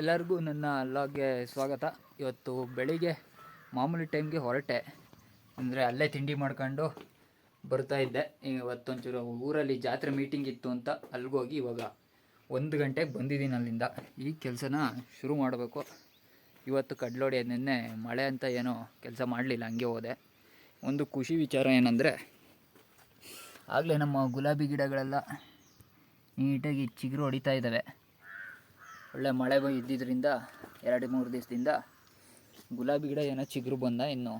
ಎಲ್ಲರಿಗೂ ನನ್ನ ಅಲ್ಲಾಗೆ ಸ್ವಾಗತ. ಇವತ್ತು ಬೆಳಿಗ್ಗೆ ಮಾಮೂಲಿ ಟೈಮ್ಗೆ ಹೊರಟೆ. ಅಂದರೆ ಅಲ್ಲೇ ತಿಂಡಿ ಮಾಡ್ಕೊಂಡು ಬರ್ತಾ ಇದ್ದೆ. ಇವತ್ತೊಂಚೂರು ಊರಲ್ಲಿ ಜಾತ್ರೆ ಮೀಟಿಂಗ್ ಇತ್ತು ಅಂತ ಅಲ್ಲಿಗೋಗಿ ಇವಾಗ ಒಂದು ಗಂಟೆಗೆ ಬಂದಿದ್ದೀನಿ ಅಲ್ಲಿಂದ. ಈ ಕೆಲಸನ ಶುರು ಮಾಡಬೇಕು. ಇವತ್ತು ಕಡ್ಲೋಡಿ ನಿನ್ನೆ ಮಳೆ ಅಂತ ಏನೋ ಕೆಲಸ ಮಾಡಲಿಲ್ಲ, ಹಂಗೆ ಹೋದೆ. ಒಂದು ಖುಷಿ ವಿಚಾರ ಏನಂದರೆ, ಆಗಲೇ ನಮ್ಮ ಗುಲಾಬಿ ಗಿಡಗಳೆಲ್ಲ ನೀಟಾಗಿ ಚಿಗುರು ಹೊಡಿತಾ ಇದ್ದಾವೆ. ಒಳ್ಳೆ ಮಳೆ ಇದ್ದಿದ್ದರಿಂದ ಎರಡು ಮೂರು ದಿವಸದಿಂದ ಗುಲಾಬಿ ಗಿಡ ಏನೋ ಚಿಗುರು ಬಂದ. ಇನ್ನು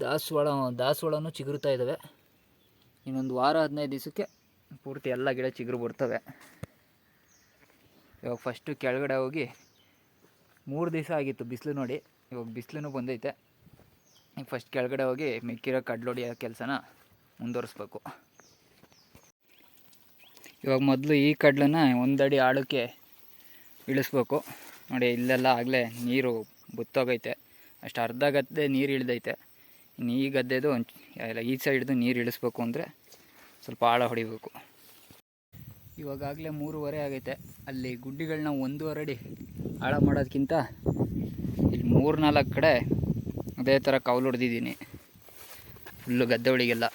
ದಾಸವಾಳ, ದಾಸವಾಳನೂ ಚಿಗುರುತ್ತಾ ಇದ್ದಾವೆ ಇನ್ನೊಂದು ವಾರ ಹದಿನೈದು ದಿವಸಕ್ಕೆ ಪೂರ್ತಿ ಎಲ್ಲ ಗಿಡ ಚಿಗುರು ಬರ್ತವೆ. ಇವಾಗ ಫಸ್ಟು ಕೆಳಗಡೆ ಹೋಗಿ ಮೂರು ದಿವಸ ಆಗಿತ್ತು ಬಿಸಿಲು ನೋಡಿ. ಇವಾಗ ಬಿಸಿಲೂ ಬಂದೈತೆ. ಈಗ ಫಸ್ಟ್ ಕೆಳಗಡೆ ಹೋಗಿ ಮಿಕ್ಕಿರೋ ಕಡ್ಲೊಡಿಯೋ ಕೆಲಸನ ಮುಂದುವರಿಸ್ಬೇಕು. ಇವಾಗ ಮೊದಲು ಈ ಕಡ್ಲನ್ನ ಒಂದಡಿ ಆಳಕ್ಕೆ ಇಳಿಸ್ಬೇಕು. ನೋಡಿ, ಇಲ್ಲೆಲ್ಲ ಆಗಲೇ ನೀರು ಬುತ್ತೋಗೈತೆ. ಅಷ್ಟು ಅರ್ಧ ಗದ್ದೆ ನೀರು ಇಳಿದೈತೆ. ಇನ್ನು ಈ ಗದ್ದೆದು ಎಲ್ಲ ಈ ಸೈಡ್ದು ನೀರು ಇಳಿಸ್ಬೇಕು ಅಂದರೆ ಸ್ವಲ್ಪ ಆಳ ಹೊಡಿಬೇಕು. ಇವಾಗಾಗಲೇ ಮೂರುವರೆ ಆಗೈತೆ. ಅಲ್ಲಿ ಗುಡ್ಡಿಗಳನ್ನ ಒಂದೂವರೆ ಅಡಿ ಆಳ ಮಾಡೋದಕ್ಕಿಂತ ಇಲ್ಲಿ ಮೂರು ನಾಲ್ಕು ಕಡೆ ಅದೇ ಥರ ಕೌಲು ಹೊಡೆದಿದ್ದೀನಿ. ಫುಲ್ಲು ಗದ್ದೆ ಒಳಗೆಲ್ಲ.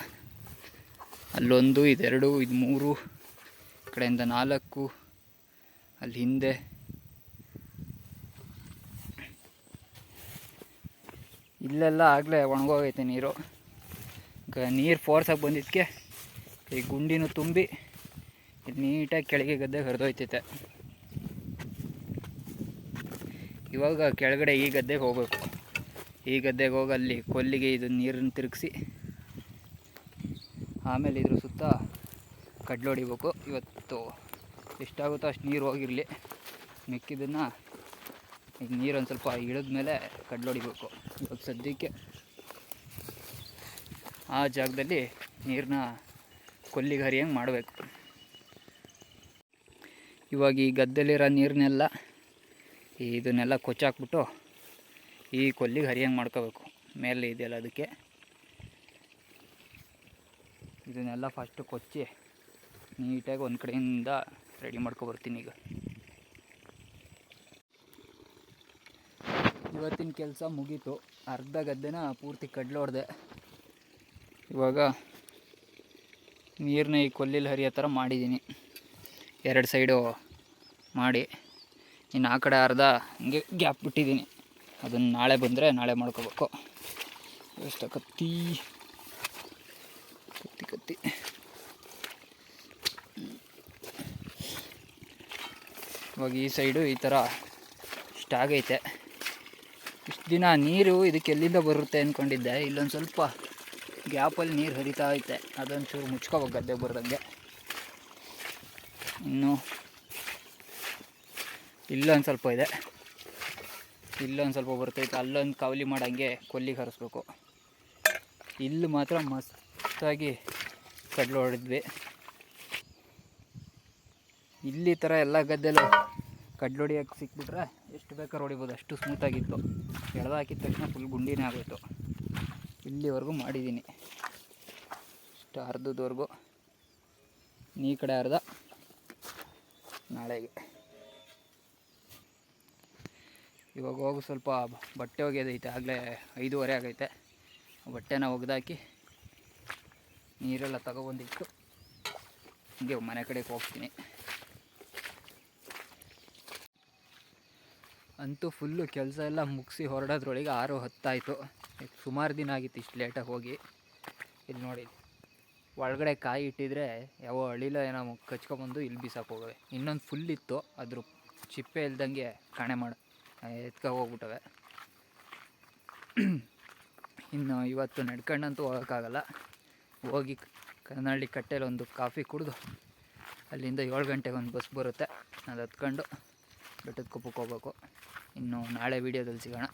ಅಲ್ಲೊಂದು, ಇದೆರಡು ಇದು ಮೂರು ಕಡೆಯಿಂದ ನಾಲ್ಕು, ಅಲ್ಲಿ ಹಿಂದೆ ಇಲ್ಲೆಲ್ಲ ಆಗಲೇ ಒಣಗೋಗೈತೆ ನೀರು. ಈಗ ನೀರು ಫೋರ್ಸಾಗಿ ಬಂದಿದ್ದಕ್ಕೆ ಈ ಗುಂಡಿನೂ ತುಂಬಿ ಇದು ನೀಟಾಗಿ ಕೆಳಗೆ ಗದ್ದೆ ಹರಿದೋಯ್ತೈತೆ. ಇವಾಗ ಕೆಳಗಡೆ ಈ ಗದ್ದೆಗೆ ಹೋಗಬೇಕು. ಈ ಗದ್ದೆಗೆ ಹೋಗಿ ಅಲ್ಲಿ ಕೊಲ್ಲಿಗೆ ಇದು ನೀರನ್ನು ತಿರುಗಿಸಿ ಆಮೇಲೆ ಇದ್ರ ಸುತ್ತ ಕಡ್ಲು ಹೊಡಿಬೇಕು. ಇವತ್ತು ಎಷ್ಟಾಗುತ್ತೋ ಅಷ್ಟು ನೀರು ಹೋಗಿರಲಿ ಮಿಕ್ಕಿದ್ದನ್ನು ಈಗ ನೀರು ಒಂದು ಸ್ವಲ್ಪ ಇಳಿದ ಮೇಲೆ ಕಡಲು ಹೊಡಿಬೇಕು. ಇವಾಗ ಸದ್ಯಕ್ಕೆ ಆ ಜಾಗದಲ್ಲಿ ನೀರನ್ನ ಕೊಲ್ಲಿಗೆ ಹರಿಯಂಗೆ ಮಾಡಬೇಕು. ಇವಾಗ ಈ ಗದ್ದೆಲಿರೋ ನೀರನ್ನೆಲ್ಲ ಇದನ್ನೆಲ್ಲ ಕೊಚ್ಚಾಕ್ಬಿಟ್ಟು ಈ ಕೊಲ್ಲಿಗೆ ಹರಿಯಂಗೆ ಮಾಡ್ಕೋಬೇಕು. ಮೇಲೆ ಇದೆಯಲ್ಲ ಅದಕ್ಕೆ. ಇದನ್ನೆಲ್ಲ ಫಸ್ಟು ಕೊಚ್ಚಿ ನೀಟಾಗಿ ಒಂದು ಕಡೆಯಿಂದ ರೆಡಿ ಮಾಡ್ಕೊಬರ್ತೀನಿ ಈಗ. ಇವತ್ತಿನ ಕೆಲಸ ಮುಗೀತು. ಅರ್ಧ ಗದ್ದೆನ ಪೂರ್ತಿ ಕಡ್ಲೋಡ್ದೆ. ಇವಾಗ ನೀರನ್ನ ಈ ಕೊಲ್ಲಿಲಿ ಹರಿಯೋ ಥರ ಮಾಡಿದ್ದೀನಿ. ಎರಡು ಸೈಡು ಮಾಡಿ. ಇನ್ನು ಆ ಕಡೆ ಅರ್ಧ ಹಂಗೆ ಗ್ಯಾಪ್ ಬಿಟ್ಟಿದ್ದೀನಿ. ಅದನ್ನು ನಾಳೆ ಬಂದರೆ ನಾಳೆ ಮಾಡ್ಕೋಬೇಕು. ಎಷ್ಟು ಕತ್ತಿ. ಕತ್ತಿ ಕತ್ತಿ. ಇವಾಗ ಈ ಸೈಡು ಈ ಥರ ಇಷ್ಟಾಗೈತೆ ಇಷ್ಟು ದಿನ ನೀರು ಇದಕ್ಕೆ ಎಲ್ಲಿಂದ ಬರುತ್ತೆ ಅಂದ್ಕೊಂಡಿದ್ದೆ ಇಲ್ಲೊಂದು ಸ್ವಲ್ಪ ಗ್ಯಾಪಲ್ಲಿ ನೀರು ಹರಿತಾ ಐತೆ, ಅದೊಂಚೂರು ಮುಚ್ಕೋಬೇಕು ಗದ್ದೆ ಬರ್ದಂಗೆ. ಇನ್ನು ಇಲ್ಲೊಂದು ಸ್ವಲ್ಪ ಇದೆ. ಇಲ್ಲೊಂದು ಸ್ವಲ್ಪ ಬರ್ತೈತೆ, ಅಲ್ಲೊಂದು ಕಾವಲಿ ಮಾಡಂಗೆ ಕೊಲ್ಲಿಗೆ ಹರಿಸ್ಬೇಕು. ಇಲ್ಲಿ ಮಾತ್ರ ಮಸ್ತಾಗಿ ಕಡಲು ಹೊಡೆದ್ವಿ ಇಲ್ಲಿ ಥರ ಎಲ್ಲ ಗದ್ದೆಲು ಕಡ್ಲು ಹೊಡಿಯೋಕೆ ಸಿಕ್ಬಿಟ್ರೆ ಎಷ್ಟು ಬೇಕಾದ್ರೂ ಹೊಡಿಬೋದು. ಅಷ್ಟು ಸ್ಮೂತಾಗಿತ್ತು ಎಳೆದ ಹಾಕಿದ ತಕ್ಷಣ ಫುಲ್ ಗುಂಡಿನೇ ಆಗೋಯ್ತು. ಇಲ್ಲಿವರೆಗೂ ಮಾಡಿದ್ದೀನಿ. ಇಷ್ಟು ಅರ್ಧದವರೆಗೂ. ನೀ ಕಡೆ ಅರ್ಧ. ನಾಳೆಗೆ. ಇವಾಗ ಹೋಗಿ ಸ್ವಲ್ಪ. ಬಟ್ಟೆ ಒಗೆಯೋದೈತೆ ಆಗಲೇ ಐದೂವರೆ ಆಗೈತೆ. ಬಟ್ಟೆನ ಒಗೆದಾಕಿ ನೀರೆಲ್ಲ ತಗೊಬಂದಿಟ್ಟು ಹೀಗೆ ಮನೆ ಕಡೆಗೆ ಹೋಗ್ತೀನಿ. ಅಂತೂ ಫುಲ್ಲು ಕೆಲಸ ಎಲ್ಲ ಮುಗಿಸಿ ಹೊರಡೋದ್ರೊಳಗೆ ಆರು ಹತ್ತಾಯಿತು. ಸುಮಾರು ದಿನ ಆಗಿತ್ತು ಇಷ್ಟು ಲೇಟಾಗಿ ಹೋಗಿ. ಇಲ್ಲಿ ನೋಡಿ, ಒಳಗಡೆ ಕಾಯಿ ಇಟ್ಟಿದ್ರೆ ಯಾವ ಅಳಿಲ ಏನೋ ಕಚ್ಕೊಬಂದು ಇಲ್ಲಿ ಬಿಸಾಕ್ ಹೋಗವೆ ಇನ್ನೊಂದು ಫುಲ್ ಇತ್ತು, ಅದ್ರ ಚಿಪ್ಪೆ ಇಲ್ದಂಗೆ ಕಾಣೆ ಮಾಡಿ, ಎತ್ಕ ಹೋಗ್ಬಿಟ್ಟವೆ. ಇನ್ನು ಇವತ್ತು ನಡ್ಕೊಂಡಂತೂ ಹೋಗೋಕ್ಕಾಗಲ್ಲ. ಹೋಗಿ ಕನ್ನಳ್ಳಿ ಕಟ್ಟೆಲಿ ಒಂದು ಕಾಫಿ ಕುಡಿದು, ಅಲ್ಲಿಂದ ಏಳು ಗಂಟೆಗೆ ಒಂದು ಬಸ್ ಬರುತ್ತೆ. ಅದು ಹತ್ಕೊಂಡು ಬೆಟ್ಟದ ಕೊಪ್ಪಕ್ಕೆ ಹೋಗ್ಬೇಕು. ಇನ್ನು ನಾಳೆ ವೀಡಿಯೋದಲ್ಲಿ ಸಿಗೋಣ.